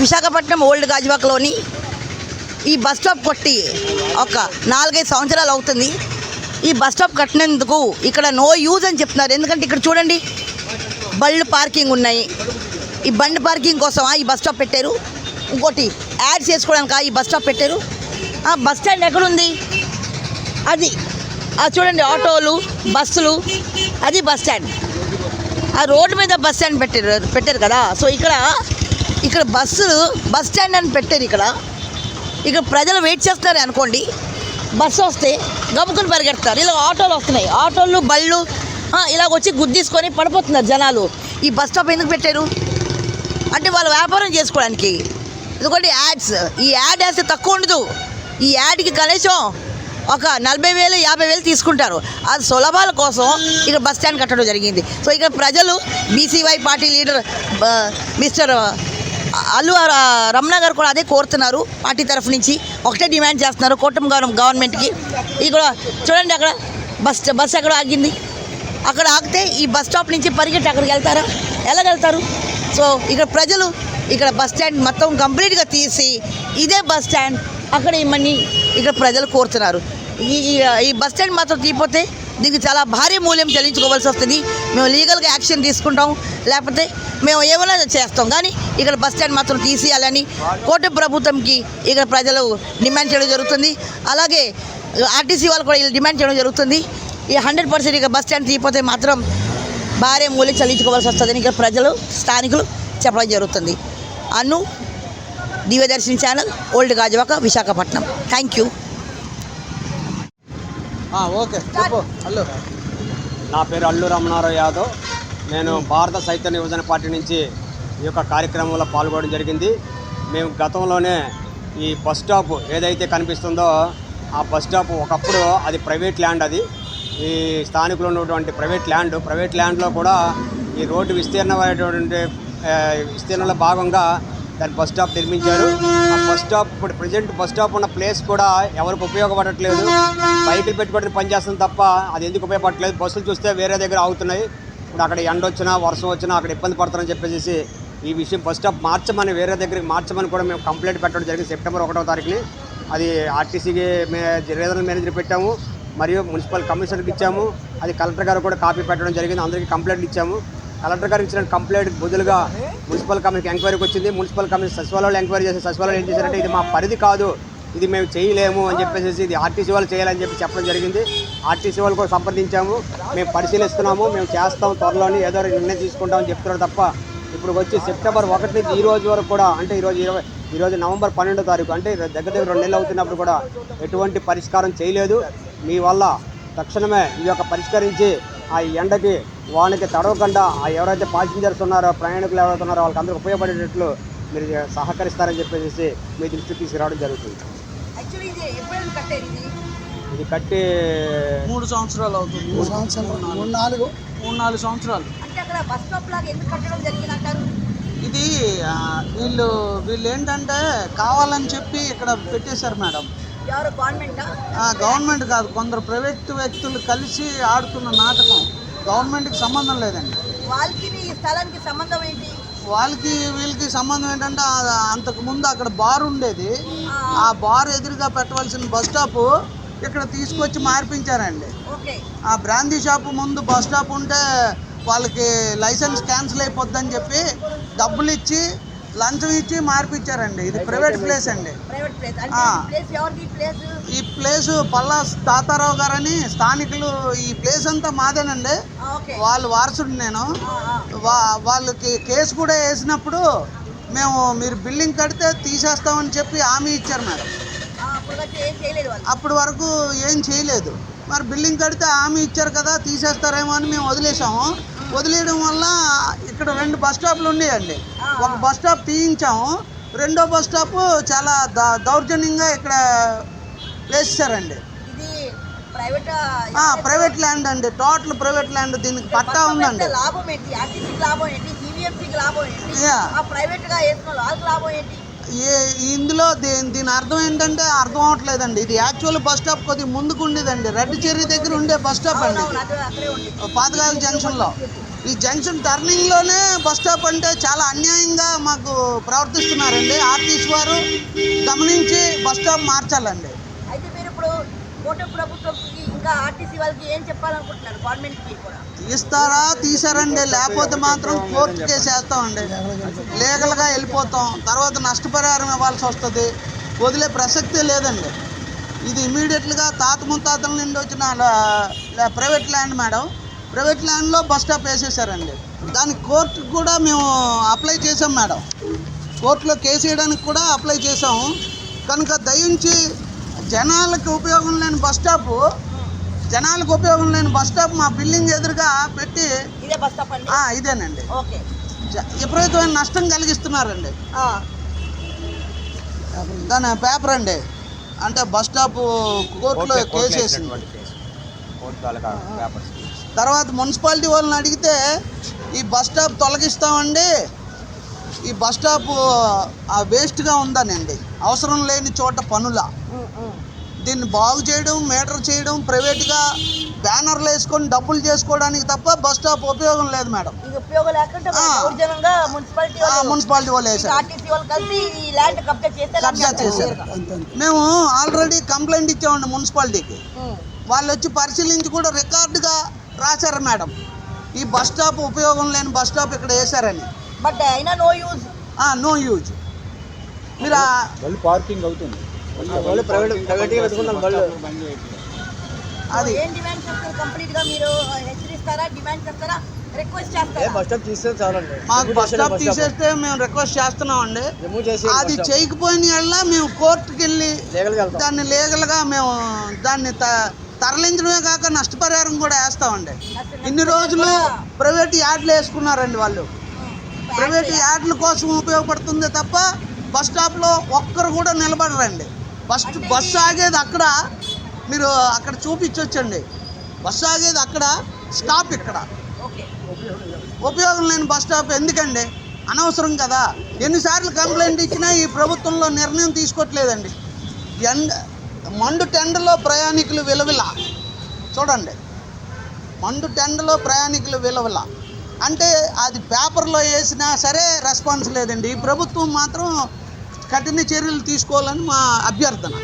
Visakhapatnam old గాజువాకలోని ఈ bus stop కొట్టి ఒక నాలుగైదు సంవత్సరాలు అవుతుంది. ఈ బస్ స్టాప్ కట్టినందుకు ఇక్కడ నో యూజ్ అని చెప్తున్నారు. ఎందుకంటే ఇక్కడ చూడండి బళ్ళు పార్కింగ్ ఉన్నాయి. ఈ బండి పార్కింగ్ కోసమా ఈ బస్ స్టాప్ పెట్టారు. ఇంకోటి యాడ్ చేసుకోవడానికి ఈ బస్ స్టాప్ పెట్టారు. ఆ బస్ స్టాండ్ ఎక్కడుంది? అది అది చూడండి ఆటోలు బస్సులు అది బస్ స్టాండ్. ఆ రోడ్డు మీద బస్ స్టాండ్ పెట్టారు పెట్టారు కదా. సో ఇక్కడ ఇక్కడ బస్సు బస్ స్టాండ్ అని పెట్టారు ఇక్కడ. ఇక్కడ ప్రజలు వెయిట్ చేస్తున్నారు అనుకోండి. బస్సు వస్తే గమ్ముకుని పరిగెడతారు ఇలా ఆటోలు వస్తున్నాయి. ఆటోలు బళ్ళు ఇలాగ ఇలా వచ్చి గుద్దీసుకొని పడిపోతున్నారు జనాలు. ఈ బస్ స్టాప్ ఎందుకు పెట్టారు? అంటే వాళ్ళు వ్యాపారం చేసుకోవడానికి. ఎందుకంటే యాడ్స్ ఈ యాడ్ వేస్తే తక్కువ ఉండదు. ఈ యాడ్కి కనీసం ఒక నలభై వేలు యాభై వేలు తీసుకుంటారు. అది సులభాల కోసం ఇక్కడ బస్ స్టాండ్ కట్టడం జరిగింది. సో ఇక్కడ ప్రజలు BCY party leader mister Allu Ramana గారు కూడా అదే కోరుతున్నారు. పార్టీ తరఫు నుంచి ఒకటే డిమాండ్ చేస్తున్నారు. కూటమి గవర్నమెంట్కి. గవర్నమెంట్కి ఇక్కడ చూడండి అక్కడ బస్ బస్ ఎక్కడ ఆగింది? అక్కడ ఆగితే ఈ బస్ స్టాప్ నుంచి పరిగెట్టి అక్కడికి వెళ్తారా? ఎలాగెళ్తారు? సో ఇక్కడ ప్రజలు ఇక్కడ బస్ స్టాండ్ మొత్తం కంప్లీట్గా తీసి ఇదే బస్ స్టాండ్ అక్కడ ఇమ్మని ఇక్కడ ప్రజలు కోరుతున్నారు. ఈ ఈ- ఈ బస్ స్టాండ్ మాత్రం తీయపోతే దీనికి చాలా భారీ మూల్యం చెల్లించుకోవాల్సి వస్తుంది. మేము లీగల్గా యాక్షన్ తీసుకుంటాం. లేకపోతే మేము ఏమైనా చేస్తాం. కానీ ఇక్కడ బస్ స్టాండ్ మాత్రం తీసేయాలని కోట ప్రభుత్వంకి ఇక్కడ ప్రజలు డిమాండ్ చేయడం జరుగుతుంది. అలాగే ఆర్టీసీ వాళ్ళు కూడా ఇలా డిమాండ్ చేయడం జరుగుతుంది. ఈ హండ్రెడ్ పర్సెంట్ ఇక బస్ స్టాండ్ తీయపోతే మాత్రం భారీ మూల్యం చెల్లించుకోవాల్సి వస్తుందని ఇక్కడ ప్రజలు స్థానికులు చెప్పడం జరుగుతుంది. Annu Divyadarshini channel old Gajuwaka Visakhapatnam. Thank you okay చెప్పు హలో నా పేరు అల్లు రమణారావు యాదవ్. నేను భారత సాహిత్య యువజన పార్టీ నుంచి ఈ యొక్క కార్యక్రమంలో పాల్గొనడం జరిగింది. మేము గతంలోనే ఈ బస్ స్టాప్ ఏదైతే కనిపిస్తుందో ఆ బస్ స్టాప్ ఒకప్పుడు అది ప్రైవేట్ ల్యాండ్ అది. ఈ స్థానికులు ఉన్నటువంటి ప్రైవేట్ ల్యాండ్ ప్రైవేట్ ల్యాండ్లో కూడా ఈ రోడ్డు విస్తీర్ణమైనటువంటి విస్తీర్ణంలో భాగంగా దాని బస్ స్టాప్ నిర్మించారు. బస్ స్టాప్ ఇప్పుడు ప్రజెంట్ బస్ స్టాప్ ఉన్న ప్లేస్ కూడా ఎవరికి ఉపయోగపడట్లేదు. బైకులు పెట్టుకోవడానికి పనిచేస్తుంది తప్ప అది ఎందుకు ఉపయోగపడట్లేదు? బస్సులు చూస్తే వేరే దగ్గర ఆగుతున్నాయి. ఇప్పుడు అక్కడ ఎండ వచ్చినా వర్షం వచ్చినా అక్కడ ఇబ్బంది పడతారని చెప్పేసి ఈ విషయం బస్ స్టాప్ మార్చమని వేరే దగ్గరికి మార్చమని కూడా మేము కంప్లైంట్ పెట్టడం జరిగింది సెప్టెంబర్ ఒకటో తారీఖుని. అది ఆర్టీసీకి మే రీజనల్ మేనేజర్ పెట్టాము. మరియు మున్సిపల్ కమిషనర్కి ఇచ్చాము. అది కలెక్టర్ గారు కూడా కాపీ పెట్టడం జరిగింది. అందరికీ కంప్లైంట్ ఇచ్చాము. కలెక్టర్ గారు ఇచ్చిన కంప్లైంట్ బదులుగా మున్సిపల్ కమిషన్కి ఎంక్వైరీకి వచ్చింది. మున్సిపల్ కమిషన్ సచివాలయంలో ఎంక్వైరీ చేసి సచివాలయం ఏం చేశారంటే ఇది మా పరిధి కాదు. ఇది మేము చేయలేము అని చెప్పేసి ఇది ఆర్టీసీ వాళ్ళు చేయాలని చెప్పి చెప్పడం జరిగింది. ఆర్టీసీ వాళ్ళు కూడా సంప్రదించాము. మేము పరిశీలిస్తున్నాము. మేము చేస్తాం త్వరలోని. ఏదో నిర్ణయం తీసుకుంటామని చెప్తున్నారు తప్ప ఇప్పుడు వచ్చి సెప్టెంబర్ ఒకటి నుంచి ఈ రోజు వరకు కూడా అంటే ఈరోజు ఇరవై ఈరోజు నవంబర్ పన్నెండో తారీఖు అంటే దగ్గర దగ్గర రెండు నెలలు అవుతున్నప్పుడు కూడా ఎటువంటి పరిష్కారం చేయలేదు. మీ వల్ల తక్షణమే ఈ యొక్క పరిష్కరించి ఆ ఎండకి వానికి తడవకుండా ఆ ఎవరైతే పాసింజర్స్ ఉన్నారో ప్రయాణికులు ఎవరైతే ఉన్నారో వాళ్ళకి అందరికీ ఉపయోగపడేటట్లు మీరు సహకరిస్తారని చెప్పేసి మీ దృష్టికి తీసుకురావడం జరుగుతుంది. యాక్చువల్లీ ఇది కట్టి మూడు సంవత్సరాలు అవుతుంది. మూడు సంవత్సరాలు. నాలుగు. మూడు నాలుగు? సంవత్సరాలు. అంటే అక్కడ బస్ స్టాప్ లాగా ఎందుకు కట్టడం జరిగింది అంటారు ఇది వీళ్ళు వీళ్ళు ఏంటంటే కావాలని చెప్పి ఇక్కడ పెట్టేశారు మేడం. గవర్నమెంటా? గవర్నమెంట్ కాదు కొందరు ప్రైవేట్ వ్యక్తులు కలిసి ఆడుతున్న నాటకం. గవర్నమెంట్కి సంబంధం లేదండి. వాళ్ళకి ఈ స్థలానికి సంబంధం ఏంటి? వాళ్ళకి వీళ్ళకి సంబంధం ఏంటంటే అంతకు ముందు అక్కడ బార్ ఉండేది. ఆ. బార్ ఎదురుగా పెట్టవలసిన బస్ స్టాప్ ఇక్కడ తీసుకొచ్చి మార్పించారండి. ఆ బ్రాందీ షాపు ముందు బస్ స్టాప్ ఉంటే వాళ్ళకి లైసెన్స్ క్యాన్సిల్ అయిపోద్దని చెప్పి డబ్బులు ఇచ్చి లంచం ఇచ్చి మార్పించారండి ఇది ప్రైవేట్ ప్లేస్ అండి. ఈ ప్లేస్ పల్లా తాతారావు గారని స్థానికులు ఈ ప్లేస్ అంతా మాదేనండి. వాళ్ళు వారసుడు నేను. వాళ్ళకి కేసు కూడా వేసినప్పుడు మేము మీరు బిల్డింగ్ కడితే తీసేస్తామని చెప్పి హామీ ఇచ్చారు మేడం. అప్పటి వరకు ఏం చేయలేదు. మరి బిల్డింగ్ కడితే హామీ ఇచ్చారు కదా తీసేస్తారేమో అని మేము వదిలేసాము వదిలేయడం వల్ల ఇక్కడ రెండు బస్ స్టాప్లు ఉన్నాయండి. ఒక బస్ స్టాప్ తీయించాము. రెండో బస్ స్టాప్ చాలా దౌర్జన్యంగా ఇక్కడ వేసేసారండి. ఇది ప్రైవేట్ ల్యాండ్ అండి. టోటల్ ప్రైవేట్ ల్యాండ్ దీనికి పట్టా ఉందండి. లాభం ఏంటి? లాభం ఏంటి? లాభం ఏంటి? యా. ఆ ప్రైవేట్గా వేసుకున్న వాళ్ళకి లాభం ఏంటి? ఏ ఇందులో దీని దీని అర్థం ఏంటంటే అర్థం అవట్లేదండి ఇది యాక్చువల్ బస్ స్టాప్ కొద్దిగా ముందుకు ఉండేదండి. రెడ్ చెర్రీ దగ్గర ఉండే బస్ స్టాప్ అండి. పాతగాయల జంక్షన్లో. ఈ జంక్షన్ టర్నింగ్లోనే బస్ స్టాప్ అంటే చాలా అన్యాయంగా మాకు ప్రవర్తిస్తున్నారండి. ఆర్టీసీ వారు గమనించి బస్ స్టాప్ మార్చాలండి. అయితే మీరు ఇప్పుడు కూటమి ప్రభుత్వంకి ఇంకా ఆర్టీసీ వాళ్ళకి ఏం చెప్పాలనుకుంటున్నారు? గవర్నమెంట్కి కూడా. తీస్తారా తీసారండి లేకపోతే మాత్రం కోర్టు కేసు వేస్తామండి లీగల్గా వెళ్ళిపోతాం. తర్వాత నష్టపరిహారం ఇవ్వాల్సి వస్తుంది. వదిలే ప్రసక్తే లేదండి. ఇది ఇమీడియట్గా తాత ముత్తాతల నుండి వచ్చిన ప్రైవేట్ ల్యాండ్ మేడం. ప్రైవేట్ ల్యాండ్లో బస్ స్టాప్ వేసేసారండి. దానికి కోర్టుకు కూడా మేము అప్లై చేసాం మేడం. కోర్టులో కేసు వేయడానికి కూడా అప్లై చేసాము కనుక దయించి జనాలకు ఉపయోగం లేని బస్ స్టాపు జనాలకు ఉపయోగం లేని బస్ స్టాప్ మా బిల్డింగ్ ఎదురుగా పెట్టి ఇదే బస్ స్టాప్ అండి? ఆ, ఇదేనండి. విపరీతమైన నష్టం కలిగిస్తున్నారండి. ఆ, దాని పేపర్ అండి. అంటే బస్ స్టాప్ కోర్టులో కేసు వేసింది. తర్వాత మున్సిపాలిటీ వాళ్ళని అడిగితే ఈ బస్ స్టాప్ తొలగిస్తామండి. ఈ బస్ స్టాప్ ఆ వేస్ట్గా ఉందనండి. అవసరం లేని చోట పనుల. దీన్ని బాగు చేయడం మీటర్ చేయడం ప్రైవేట్గా బ్యానర్లు వేసుకొని డబ్బులు చేసుకోవడానికి తప్ప బస్ స్టాప్ ఉపయోగం లేదు మేడం. మున్సిపాలిటీ వాళ్ళు చేశారు. మేము ఆల్రెడీ కంప్లైంట్ ఇచ్చామండి మున్సిపాలిటీకి. వాళ్ళు వచ్చి పరిశీలించి కూడా రికార్డుగా రాశారు మేడం. ఈ బస్ స్టాప్ ఉపయోగం లేని బస్ స్టాప్ ఇక్కడ వేశారని. బట్ అయినా నో యూజ్ నో యూజ్ మీరు ఆ- బళ్ళు పార్కింగ్ అవుతుంది అది. ఏం డిమాండ్ చేస్తారు? కంప్లీట్గా మీరు హెచ్చరిస్తారా? డిమాండ్ చేస్తారా? రిక్వెస్ట్ చేస్తారా? స్టాప్ తీస్తే చాలండి. మాకు బస్ స్టాప్ తీసేస్తే మేము రిక్వెస్ట్ చేస్తున్నామండి. రిమూవ్ చేసి అది చేయకపోయిన వల్ల మేము కోర్టుకి వెళ్ళి దాన్ని లీగల్గా మేము దాన్ని త- తరలించడమే కాక నష్టపరిహారం కూడా వేస్తామండి. ఇన్ని రోజులు ప్రైవేట్ యార్డ్లు వేసుకున్నారండి వాళ్ళు. ప్రైవేట్ యార్డ్ల కోసం ఉపయోగపడుతుంది తప్ప బస్ స్టాప్లో ఒక్కరు కూడా నిలబడరండి. ఫస్ట్ బస్సు ఆగేది అక్కడ. మీరు అక్కడ చూపించవచ్చండి బస్సు ఆగేది అక్కడ స్టాప్ ఇక్కడ. ఉపయోగం లేని బస్ స్టాప్ ఎందుకండి? అనవసరం కదా. ఎన్నిసార్లు కంప్లైంట్ ఇచ్చినా ఈ ప్రభుత్వంలో నిర్ణయం తీసుకోవట్లేదండి. ఎండ మండు టెండలో ప్రయాణికులు విలువిల. చూడండి. మండు టెండలో ప్రయాణికులు విలువల. అంటే అది పేపర్లో వేసినా సరే రెస్పాన్స్ లేదండి. ఈ ప్రభుత్వం మాత్రం కఠిన చర్యలు తీసుకోవాలని మా అభ్యర్థన.